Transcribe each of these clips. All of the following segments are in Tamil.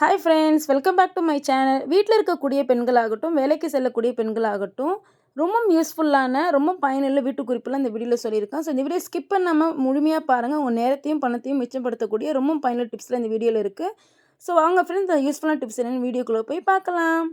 Hi friends welcome back to my channel வீட்டில் இருக்கக்கூடிய பெண்களாகட்டும் வேலைக்கு செல்லக்கூடிய பெண்களாகட்டும் ரொம்ப யூஸ்ஃபுல்லான ரொம்ப பயனுள்ள வீட்டு குறிப்பெல்லாம் இந்த வீடியோவில் சொல்லியிருக்கேன். ஸோ இந்த வீடியோ ஸ்கிப் பண்ணாமல் முழுமையாக பாருங்கள் உங்கள் நேரத்தையும் பணத்தையும் மிச்சப்படுத்தக்கூடிய ரொம்ப பயனுள்ள டிப்ஸில் இந்த வீடியோவில் இருக்குது ஸோ வாங்க ஃப்ரெண்ட்ஸ் யூஸ்ஃபுல்லான டிப்ஸ் என்னென்னு வீடியோக்குள்ளே போய் பார்க்கலாம்.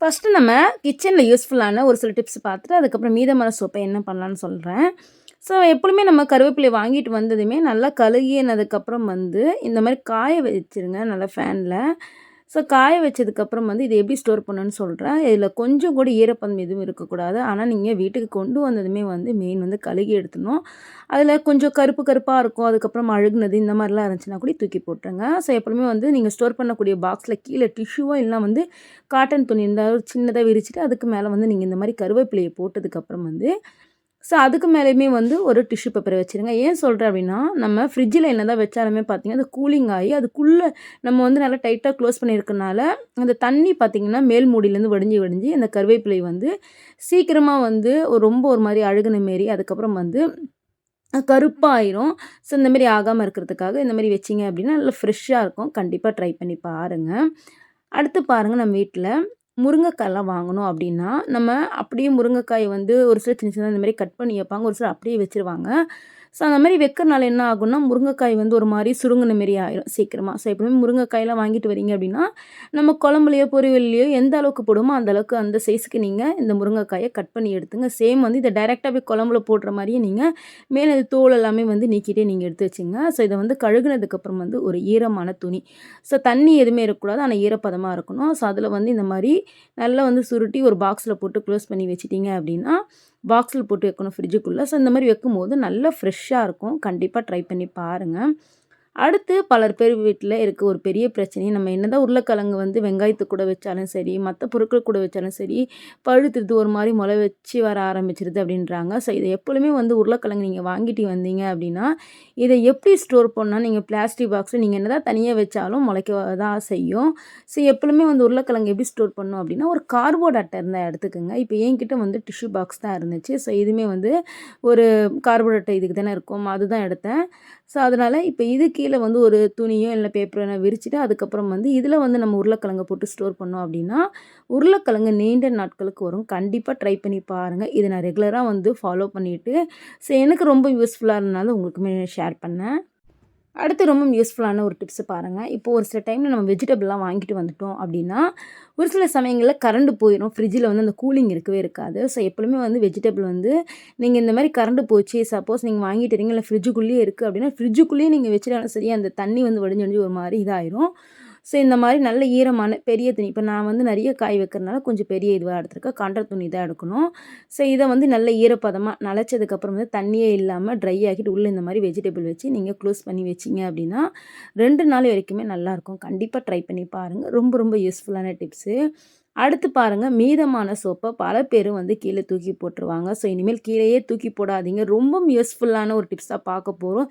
ஃபஸ்ட்டு நம்ம கிச்சனில் யூஸ்ஃபுல்லான ஒரு சில டிப்ஸ் பார்த்துட்டு அதுக்கப்புறம் மீதமான சோப்பை என்ன பண்ணலான்னு சொல்கிறேன் ஸோ எப்பொழுதுமே நம்ம கருவேப்பிலை வாங்கிட்டு வந்ததுமே நல்லா கழுகினதுக்கப்புறம் வந்து இந்த மாதிரி காய வச்சுருங்க நல்லா ஃபேனில் ஸோ காய வச்சதுக்கப்புறம் வந்து இதை எப்படி ஸ்டோர் பண்ணணும்னு சொல்கிறேன் இதில் கொஞ்சம் கூட ஈரப்பதம் எதுவும் இருக்கக்கூடாது. ஆனால் நீங்கள் வீட்டுக்கு கொண்டு வந்ததுமே வந்து மெயின் வந்து கழுகி எடுத்துணும் அதில் கொஞ்சம் கருப்பு கருப்பாக இருக்கும். அதுக்கப்புறம் அழுகுனது இந்த மாதிரிலாம் இருந்துச்சுன்னா கூட தூக்கி போட்டுருங்க. ஸோ எப்பவுமே வந்து நீங்கள் ஸ்டோர் பண்ணக்கூடிய பாக்ஸில் கீழே டிஷ்யூவோ இல்லைனா வந்து காட்டன் துணி இருந்தால் சின்னதாக விரிச்சிட்டு அதுக்கு மேலே வந்து நீங்கள் இந்த மாதிரி கருவேப்பிலையை போட்டதுக்கப்புறம் வந்து ஸோ அதுக்கு மேலேயுமே வந்து ஒரு டிஷ்யூ பேப்பரை வச்சுருங்க. ஏன் சொல்கிறேன் அப்படின்னா நம்ம ஃப்ரிட்ஜில் என்ன தான் வச்சாலுமே பார்த்திங்கன்னா அது கூலிங் ஆகி அதுக்குள்ளே நம்ம வந்து நல்லா டைட்டாக க்ளோஸ் பண்ணியிருக்கனால அந்த தண்ணி பார்த்திங்கன்னா மேல் மூடியிலேருந்து வடிஞ்சு வடிஞ்சு அந்த கருவேப்பிலை வந்து சீக்கிரமாக வந்து ரொம்ப ஒரு மாதிரி அழுகுன மாரி அதுக்கப்புறம் வந்து கருப்பாயிரும். ஸோ இந்தமாரி ஆகாமல் இருக்கிறதுக்காக இந்தமாரி வச்சிங்க அப்படின்னா நல்லா ஃப்ரெஷ்ஷாக இருக்கும். கண்டிப்பாக ட்ரை பண்ணி பாருங்கள் அடுத்து பாருங்கள் நம்ம வீட்டில் முருங்கைக்காய்லாம் வாங்கணும் அப்படின்னா நம்ம அப்படியே முருங்கைக்காயை வந்து ஒரு சில சின்ன சின்ன இந்த மாதிரி கட் பண்ணி வைப்பாங்க. ஒரு சில அப்படியே வச்சுருவாங்க. ஸோ அந்த மாதிரி வைக்கிறனால என்ன ஆகும்னா முருங்கைக்காய் வந்து ஒரு மாதிரி சுருங்கின மாரி ஆயிரும் சீக்கிரமாக ஸோ எப்பவுமே முருங்கைக்காயெல்லாம் வாங்கிட்டு வரீங்க அப்படின்னா நம்ம குழம்புலையோ பொரியல்லையோ எந்த அளவுக்கு போடுமோ அந்த அளவுக்கு அந்த சைஸுக்கு நீங்கள் இந்த முருங்கைக்காயை கட் பண்ணி எடுத்துங்க. சேம் வந்து இதை டைரெக்டாக போய் குழம்புல போடுற மாதிரியே நீங்கள் மேலே இது தோல் எல்லாமே வந்து நீக்கிட்டே நீங்கள் எடுத்து வச்சுங்க. ஸோ இதை வந்து கழுகுனதுக்கப்புறம் வந்து ஒரு ஈரமான துணி. ஸோ தண்ணி எதுவுமே இருக்கக்கூடாது. ஆனால் ஈரப்பதமாக இருக்கணும். ஸோ அதில் வந்து இந்த மாதிரி நல்லா வந்து சுருட்டி ஒரு பாக்ஸில் போட்டு க்ளோஸ் பண்ணி வச்சிட்டிங்க அப்படின்னா பாக்ஸில் போட்டு வைக்கணும் ஃப்ரிட்ஜுக்குள்ளே ஸோ இந்த மாதிரி வைக்கும்போது நல்லா ஃப்ரெஷ்ஷாக இருக்கும். கண்டிப்பாக ட்ரை பண்ணி பாருங்கள் அடுத்து பலர் பேர் வீட்டில் இருக்க ஒரு பெரிய பிரச்சனை நம்ம என்னதான் உருளைக்கிழங்கு வந்து வெங்காயத்து கூட வச்சாலும் சரி மற்ற பொருட்கள் கூட வச்சாலும் சரி பழுத்துறது ஒரு மாதிரி முளை வச்சு வர ஆரம்பிச்சிருது அப்படின்றாங்க. ஸோ இதை எப்பொழுதுமே வந்து உருளைக்கிழங்கு நீங்கள் வாங்கிட்டு வந்தீங்க அப்படின்னா இதை எப்படி ஸ்டோர் பண்ணால் நீங்கள் பிளாஸ்டிக் பாக்ஸில் நீங்கள் என்னதான் தனியாக வச்சாலும் முளைக்க தான் செய்யும். ஸோ எப்பொழுதுமே வந்து உருளைக்கிழங்கு எப்படி ஸ்டோர் பண்ணும் அப்படின்னா ஒரு கார்போர்ட் அட்டை இருந்தால் எடுத்துக்கோங்க. இப்போ என்கிட்ட வந்து டிஷ்யூ பாக்ஸ் தான் இருந்துச்சு. ஸோ இதுவுமே வந்து ஒரு கார்போர்ட் அட்டை இதுக்கு தானே இருக்கும். அதுதான் எடுத்தேன். ஸோ அதனால் இப்போ இது கீழே வந்து ஒரு துணியோ இல்லை பேப்பரோ விரிச்சிட்டு அதுக்கப்புறம் வந்து இதில் வந்து நம்ம உருளைக்கிழங்கு போட்டு ஸ்டோர் பண்ணோம் அப்படின்னா உருளைக்கிழங்கு நீண்ட நாட்களுக்கு வரும். கண்டிப்பாக ட்ரை பண்ணி பாருங்கள் இதை நான் ரெகுலராக வந்து ஃபாலோ பண்ணிவிட்டு ஸோ எனக்கு ரொம்ப யூஸ்ஃபுல்லாக இருந்தனால உங்களுக்குமே ஷேர் பண்ணேன். அடுத்து ரொம்ப யூஸ்ஃபுல்லான ஒரு டிப்ஸை பாருங்கள் இப்போ ஒரு சில டைமில் நம்ம வெஜிடபிள்லாம் வாங்கிட்டு வந்துட்டோம் அப்படின்னா ஒரு சில சமயங்களில் கரண்ட் போயிடும் ஃப்ரிட்ஜில் வந்து அந்த கூலிங் இருக்கவே இருக்காது. ஸோ எப்பொழுதுமே வந்து வெஜிடபிள் வந்து நீங்கள் இந்த மாதிரி கரண்ட் போச்சு. சப்போஸ் நீங்கள் வாங்கிட்டு வரீங்க இல்லை ஃப்ரிட்ஜுக்குள்ளேயே இருக்குது அப்படின்னா ஃப்ரிட்ஜுக்குள்ளேயே நீங்கள் வச்சுட்டாலும் சரி அந்த தண்ணி வந்து வடிஞ்சு ஒரு மாதிரி இதாயிரும். ஸோ இந்த மாதிரி நல்ல ஈரமான பெரிய துணி. இப்போ நான் வந்து நிறைய காய் வைக்கிறதுனால கொஞ்சம் பெரிய இதுவாக எடுத்துருக்கேன். காண்டர் துணி தான் எடுக்கணும். ஸோ இதை வந்து நல்ல ஈரப்பதமாக நனைச்சதுக்கப்புறம் வந்து தண்ணியே இல்லாமல் ட்ரை ஆக்கிட்டு உள்ளே இந்த மாதிரி வெஜிடபிள் வச்சு நீங்கள் க்ளோஸ் பண்ணி வச்சிங்க அப்படின்னா ரெண்டு நாள் வரைக்குமே நல்லாயிருக்கும் கண்டிப்பாக ட்ரை பண்ணி பாருங்கள் ரொம்ப ரொம்ப யூஸ்ஃபுல்லான டிப்ஸு அடுத்து பாருங்கள் மீதமான சோப்பை பல பேர் வந்து கீழே தூக்கி போட்டுருவாங்க. ஸோ இனிமேல் கீழேயே தூக்கி போடாதீங்க. ரொம்ப யூஸ்ஃபுல்லான ஒரு டிப்ஸாக பார்க்க போகிறோம்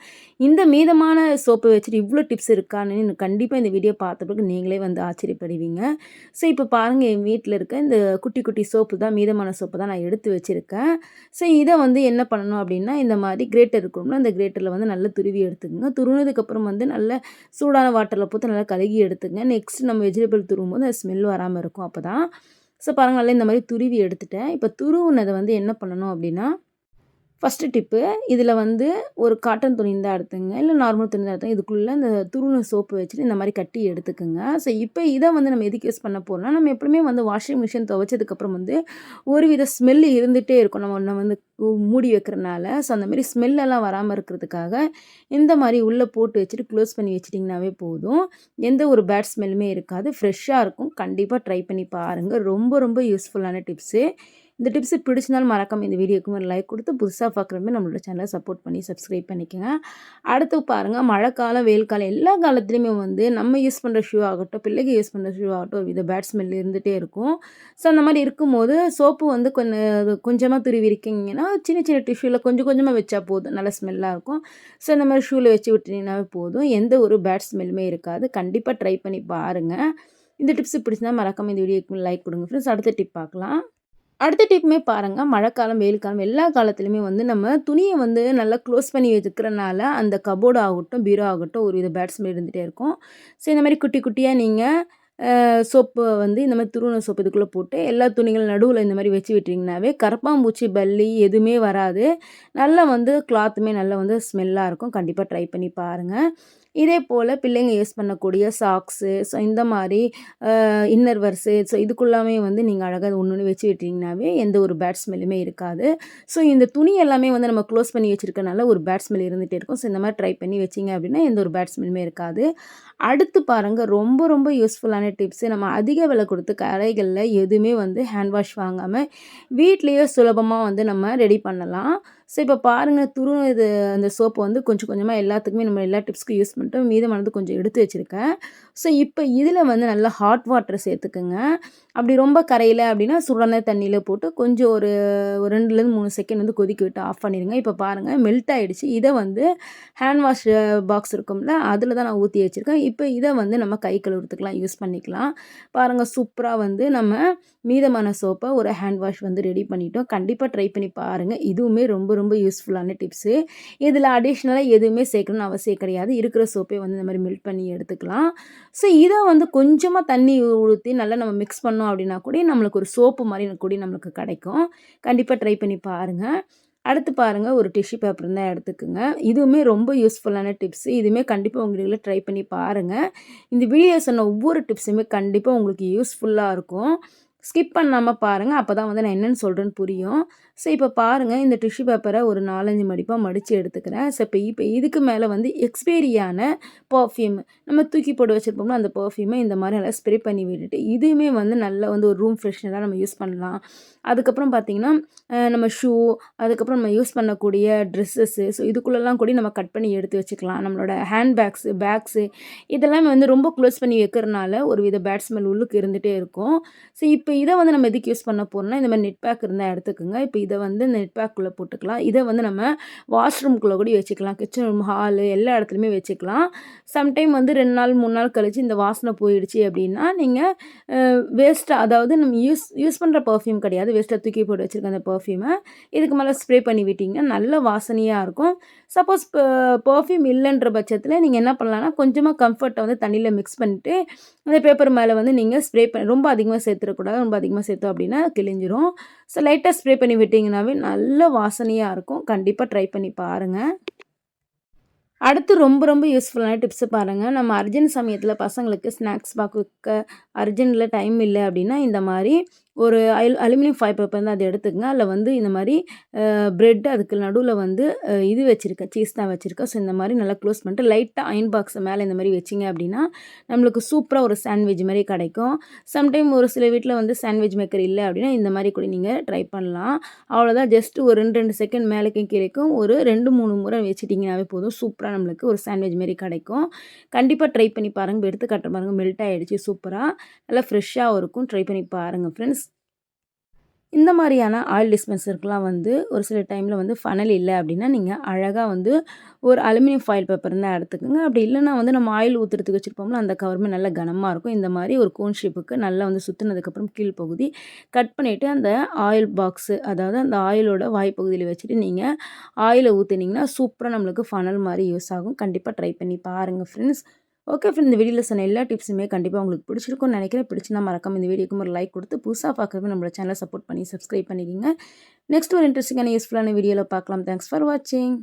இந்த மீதமான சோப்பை வச்சுட்டு இவ்வளோ டிப்ஸ் இருக்கான்னு கண்டிப்பாக இந்த வீடியோ பார்த்த பிறகு நீங்களே வந்து ஆச்சரியப்படுவீங்க. ஸோ இப்போ பாருங்கள் என் வீட்டில் இருக்க இந்த குட்டி குட்டி சோப்பு தான் மீதமான சோப்பு தான் நான் எடுத்து வச்சுருக்கேன். ஸோ இதை வந்து என்ன பண்ணணும் அப்படின்னா இந்த மாதிரி கிரேட்டர் இருக்கணும்னா அந்த கிரேட்டரில் வந்து நல்லா துருவி எடுத்துக்கோங்க. துருவினதுக்கப்புறம் வந்து நல்ல சூடான வாட்டரில் போட்டு நல்லா கழுகி எடுத்துங்க நெக்ஸ்ட் நம்ம வெஜிடபிள் துருவும் போது ஸ்மெல் வராமல் இருக்கும். அப்போ தான். ஸோ பாருங்கள் நல்லா இந்த மாதிரி துருவி எடுத்துட்டேன். இப்போ துருவுனதை வந்து என்ன பண்ணணும் அப்படின்னா ஃபஸ்ட்டு டிப்பு இதில் வந்து ஒரு காட்டன் துணி இருந்தால் எடுத்துங்க. இல்லை நார்மல் துணி தான் எடுத்துங்க. இதுக்குள்ளே இந்த துருணு சோப்பு வச்சுட்டு இந்த மாதிரி கட்டி எடுத்துக்கோங்க. ஸோ இப்போ இதை வந்து நம்ம எதுக்கு யூஸ் பண்ண போகிறோம்னா நம்ம எப்பவுமே வந்து வாஷிங் மிஷின் துவைச்சதுக்கப்புறம் வந்து ஒரு வித ஸ்மெல் இருந்துகிட்டே இருக்கும். நம்ம ஒன்றை வந்து மூடி வைக்கிறனால. ஸோ அந்த மாதிரி ஸ்மெல்லெல்லாம் வராமல் இருக்கிறதுக்காக இந்த மாதிரி உள்ளே போட்டு வச்சுட்டு க்ளோஸ் பண்ணி வச்சிட்டிங்கனாவே போதும். எந்த ஒரு பேட் ஸ்மெல்லுமே இருக்காது. ஃப்ரெஷ்ஷாக இருக்கும். கண்டிப்பாக ட்ரை பண்ணி பாருங்கள் ரொம்ப ரொம்ப யூஸ்ஃபுல்லான டிப்ஸு இந்த டிப்ஸ் பிடிச்சிருந்தாலும் மறக்காமல் இந்த வீடியோக்கு ஒரு லைக் கொடுத்து புதுசாக பார்க்குறமே நம்மளோட சேனலை சப்போர்ட் பண்ணி சப்ஸ்கிரைப் பண்ணிக்கோங்க. அடுத்து பாருங்கள் மழை காலம் வெயில் காலம் எல்லா காலத்துலேயுமே வந்து நம்ம யூஸ் பண்ணுற ஷூ ஆகட்டும் பிள்ளைக்கு யூஸ் பண்ணுற ஷூ ஆகட்டும் வித பேட் ஸ்மெல் இருந்துகிட்டே இருக்கும். ஸோ அந்த மாதிரி இருக்கும்போது சோப்பு வந்து கொஞ்சம் கொஞ்சமாக துருவி இருக்கீங்கன்னா சின்ன சின்ன டிஷ்யூவில் கொஞ்சம் கொஞ்சமாக வச்சா போதும் நல்ல ஸ்மெல்லாக இருக்கும். ஸோ இந்த மாதிரி ஷூவில் வச்சு விட்டிங்கனாவே போதும் எந்த ஒரு பேட் ஸ்மெல்லுமே இருக்காது. கண்டிப்பாக ட்ரை பண்ணி பாருங்கள் இந்த டிப்ஸ் பிடிச்சிருந்தா மறக்காமல் இந்த வீடியோக்கு லைக் கொடுங்க ஃப்ரெண்ட்ஸ் அடுத்த டிப் பார்க்கலாம். அடுத்த டிப்புமே பாருங்கள் மழைக்காலம் வெயில் காலம் எல்லா காலத்துலையுமே வந்து நம்ம துணியை வந்து நல்லா க்ளோஸ் பண்ணி வச்சுக்கிறனால அந்த கபோர்டு ஆகட்டும் பீரோ ஆகட்டும் ஒரு வித பேட்ஸ்மேன் இருந்துகிட்டே இருக்கும். ஸோ இந்த மாதிரி குட்டி குட்டியாக நீங்கள் சோப்பு வந்து இந்த மாதிரி துருவன சோப்பு இதுக்குள்ளே போட்டு எல்லா துணிகள் நடுவில் இந்த மாதிரி வச்சு விட்டிங்கனாவே கரப்பாம்பூச்சி பல்லி எதுவுமே வராது. நல்லா வந்து கிளாத்துமே நல்லா வந்து ஸ்மெல்லாக இருக்கும். கண்டிப்பாக ட்ரை பண்ணி பாருங்கள் இதே போல் பிள்ளைங்க யூஸ் பண்ணக்கூடிய சாக்ஸு ஸோ இந்த மாதிரி இன்னர் வர்ஸு ஸோ இதுக்குள்ளாமே வந்து நீங்கள் அழகாக ஒன்று ஒன்று வச்சு விட்டிங்கனாவே எந்த ஒரு பேட் ஸ்மெல்லுமே இருக்காது. ஸோ இந்த துணி எல்லாமே வந்து நம்ம க்ளோஸ் பண்ணி வச்சுருக்கனால ஒரு பேட் ஸ்மெல் இருந்துகிட்டே இருக்கும். ஸோ இந்த மாதிரி ட்ரை பண்ணி வச்சிங்க அப்படின்னா எந்த ஒரு பேட் ஸ்மெல்லுமே இருக்காது. அடுத்து பாருங்கள் ரொம்ப ரொம்ப யூஸ்ஃபுல்லான டிப்ஸு நம்ம அதிக விலை கொடுத்து கடைகளில் எதுவுமே வந்து ஹேண்ட் வாஷ் வாங்காமல் வீட்லேயே சுலபமாக வந்து நம்ம ரெடி பண்ணலாம். ஸோ இப்போ பாருங்கள் துரு இது அந்த சோப்பு வந்து கொஞ்சம் கொஞ்சமாக எல்லாத்துக்குமே நம்ம எல்லா டிப்ஸ்க்கும் யூஸ் மட்டும் மீதமானது கொஞ்சம் எடுத்து வச்சுருக்கேன். ஸோ இப்போ இதில் வந்து நல்லா ஹாட் வாட்டர் சேர்த்துக்குங்க. அப்படி ரொம்ப கரையில் அப்படின்னா சுடான தண்ணியில் போட்டு கொஞ்சம் ஒரு ஒரு ரெண்டுலேருந்து மூணு செகண்ட் வந்து கொதிக்க விட்டு ஆஃப் பண்ணிடுங்க இப்போ பாருங்கள் மெல்ட் ஆகிடுச்சு இதை வந்து ஹேண்ட் வாஷ் பாக்ஸ் இருக்கும்ல அதில் தான் நான் ஊற்றி வச்சுருக்கேன். இப்போ இதை வந்து நம்ம கை கழுவுறதுக்கெலாம் யூஸ் பண்ணிக்கலாம். பாருங்கள் சூப்பராக வந்து நம்ம மீதமான சோப்பை ஒரு ஹேண்ட் வாஷ் வந்து ரெடி பண்ணிட்டோம். கண்டிப்பாக ட்ரை பண்ணி பாருங்கள் இதுவுமே ரொம்ப ரொம்ப யூஸ்ஃபுல்லான டிப்ஸு இதில் அடிஷ்னலாக எதுவுமே சேர்க்கணும்னு அவசியம் கிடையாது. இருக்கிற சோப்பை வந்து இந்த மாதிரி மெல்ட் பண்ணி எடுத்துக்கலாம். ஸோ இதை வந்து கொஞ்சமாக தண்ணி ஊற்றி நல்லா நம்ம மிக்ஸ் பண்ணோம் அப்படின்னா கூட நம்மளுக்கு ஒரு சோப்பு மாதிரி கூட நம்மளுக்கு கிடைக்கும். கண்டிப்பாக ட்ரை பண்ணி பாருங்கள் அடுத்து பாருங்கள் ஒரு டிஷ்யூ பேப்பர் தான் எடுத்துக்கோங்க. இதுவுமே ரொம்ப யூஸ்ஃபுல்லான டிப்ஸ் இதுவுமே கண்டிப்பாக உங்களுக்கு ட்ரை பண்ணி பாருங்கள் இந்த வீடியோ சொன்ன ஒவ்வொரு டிப்ஸுமே கண்டிப்பாக உங்களுக்கு யூஸ்ஃபுல்லாக இருக்கும். ஸ்கிப் பண்ணாமல் பாருங்கள் அப்போ தான் வந்து நான் என்னென்னு சொல்கிறேன்னு புரியும். ஸோ இப்போ பாருங்கள் இந்த டிஷ்யூ பேப்பரை ஒரு நாலஞ்சு மடிப்பாக மடித்து எடுத்துக்கிறேன். ஸோ இப்போ இப்போ இதுக்கு மேலே வந்து எக்ஸ்பைரியான பர்ஃப்யூம் நம்ம தூக்கி போட்டு வச்சுருப்போம்னா அந்த பர்ஃப்யூமை இந்த மாதிரி நல்லா ஸ்ப்ரே பண்ணி விட்டுட்டு இதுவுமே வந்து நல்லா வந்து ஒரு ரூம் ஃப்ரெஷ்னராக நம்ம யூஸ் பண்ணலாம். அதுக்கப்புறம் பார்த்திங்கன்னா நம்ம ஷூ அதுக்கப்புறம் நம்ம யூஸ் பண்ணக்கூடிய ட்ரெஸ்ஸஸ்ஸு ஸோ இதுக்குள்ளெல்லாம் கூட நம்ம கட் பண்ணி எடுத்து வச்சுக்கலாம். நம்மளோட ஹேண்ட் பேக்ஸு பேக்ஸு இதெல்லாமே வந்து ரொம்ப க்ளோஸ் பண்ணி வைக்கிறனால ஒரு வித பேட் ஸ்மெல் உள்ளுக்கு இருந்துகிட்டே இருக்கும். ஸோ இப்போ இதை வந்து நம்ம எதுக்கு யூஸ் பண்ண போகிறோம்னா இந்த மாதிரி நெட் பேக் இருந்தால் எடுத்துக்கோங்க. இப்போ இதை வந்து நெட் பேக்குள்ளே போட்டுக்கலாம். இதை வந்து நம்ம வாஷ்ரூம்குள்ளே கூட வச்சுக்கலாம். கிச்சன் ரூம் ஹாலு எல்லா இடத்துலையுமே வச்சுக்கலாம். சம்டைம் வந்து ரெண்டு நாள் மூணு நாள் கழித்து இந்த வாசனை போயிடுச்சு அப்படின்னா நீங்கள் வேஸ்ட்டாக அதாவது நம்ம யூஸ் யூஸ் பண்ணுற பர்ஃப்யூம் கிடையாது. வேஸ்ட்டாக தூக்கி போட்டு வச்சுருக்க அந்த பர்ஃப்யூமை இதுக்கு மேலே ஸ்ப்ரே பண்ணி விட்டிங்கன்னா நல்ல வாசனையாக இருக்கும். சப்போஸ் பர்ஃப்யூம் இல்லைன்ற பட்சத்தில் நீங்கள் என்ன பண்ணலாம்னா கொஞ்சமாக கம்ஃபர்ட்டை வந்து தண்ணியில் மிக்ஸ் பண்ணிட்டு அந்த பேப்பர் மேலே வந்து நீங்கள் ஸ்ப்ரே பண்ணி ரொம்ப அதிகமாக சேர்த்துடக்கூடாது. ரொம்ப அதிகமாக சேர்த்தோம் அப்படின்னா கிழிஞ்சிரும். ஸோ லைட்டாக ஸ்ப்ரே பண்ணி விட்டிங்கனாவே நல்ல வாசனையாக இருக்கும். கண்டிப்பாக ட்ரை பண்ணி பாருங்கள் அடுத்து ரொம்ப ரொம்ப யூஸ்ஃபுல்லான டிப்ஸு பாருங்கள் நம்ம அர்ஜென்ட் சமயத்தில் பசங்களுக்கு ஸ்நாக்ஸ் பார்க்க அர்ஜென்ட்டில் டைம் இல்லை அப்படின்னா இந்த மாதிரி ஒரு அல் அலுமினியம் ஃபாய் பேப்பர் வந்து அதை எடுத்துக்கங்க. அதில் வந்து இந்த மாதிரி ப்ரெட் அதுக்கு நடுவில் வந்து இது வச்சுருக்கேன் சீஸ் தான் வச்சுருக்கேன் ஸோ இந்த மாதிரி நல்லா க்ளோஸ் பண்ணிட்டு லைட்டாக அயன் பாக்ஸை மேலே இந்த மாதிரி வச்சிங்க அப்படின்னா நம்மளுக்கு சூப்பராக ஒரு சாண்ட்விச் மாதிரி கிடைக்கும். சம்டைம் ஒரு சில வீட்டில் வந்து சாண்ட்விச் மேக்கர் இல்லை அப்படின்னா இந்த மாதிரி கூட நீங்கள் ட்ரை பண்ணலாம். அவ்வளோதான் ஜஸ்ட் ஒரு ரெண்டு ரெண்டு செகண்ட் மேலேக்கும் கீழேக்கும் ஒரு ரெண்டு மூணு முறை வச்சுட்டிங்கனாவே போதும். சூப்பராக நம்மளுக்கு ஒரு சாண்ட்விச் மாரி கிடைக்கும். கண்டிப்பாக ட்ரை பண்ணி பாருங்கள் எடுத்து கட்டுற பாருங்கள் மெல்ட் ஆகிடுச்சு சூப்பராக நல்லா ஃப்ரெஷ்ஷாக இருக்கும். ட்ரை பண்ணி பாருங்கள் ஃப்ரெண்ட்ஸ் இந்த மாதிரியான ஆயில் டிஸ்பென்சருக்குலாம் வந்து ஒரு சில டைமில் வந்து ஃபனல் இல்லை அப்படின்னா நீங்கள் அழகாக வந்து ஒரு அலுமினியம் ஃபாயில் பேப்பர் இருந்தால் எடுத்துக்கோங்க. அப்படி இல்லைனா வந்து நம்ம ஆயில் ஊற்றுறதுக்கு வச்சுருப்போம்ல அந்த கவருமே நல்லா கனமாக இருக்கும். இந்த மாதிரி ஒரு கோன் ஷேப்புக்கு நல்லா வந்து சுற்றினதுக்கப்புறம் கீழ் பகுதி கட் பண்ணிவிட்டு அந்த ஆயில் பாக்ஸு அதாவது அந்த ஆயிலோட வாய்ப்பகுதியில் வச்சுட்டு நீங்கள் ஆயிலை ஊற்றுனீங்கன்னா சூப்பராக நம்மளுக்கு ஃபனல் மாதிரி யூஸ் ஆகும். கண்டிப்பாக ட்ரை பண்ணி பாருங்கள் ஃப்ரெண்ட்ஸ் ஓகே ஃப்ரெண்ட் இந்த வீடியோவில் சொன்ன எல்லா டிப்ஸுமே கண்டிப்பாக உங்களுக்கு பிடிச்சிருக்கும்னு நினைக்கிறேன். பிடிச்சினா மறக்காம இந்த வீடியோக்கு ஒரு லைக் கொடுத்து புதுசாக பார்க்குறப்ப நம்மளோட சேனலை சப்போர்ட் பண்ணி சப்ஸ்கிரைப் பண்ணிக்கோங்க. நெக்ஸ்ட் ஒரு இன்ட்ரெஸ்டிங்கான யூஸ்ஃபுல்லான வீடியோவில் பார்க்கலாம். தேங்க்ஸ் ஃபார் வாட்சிங்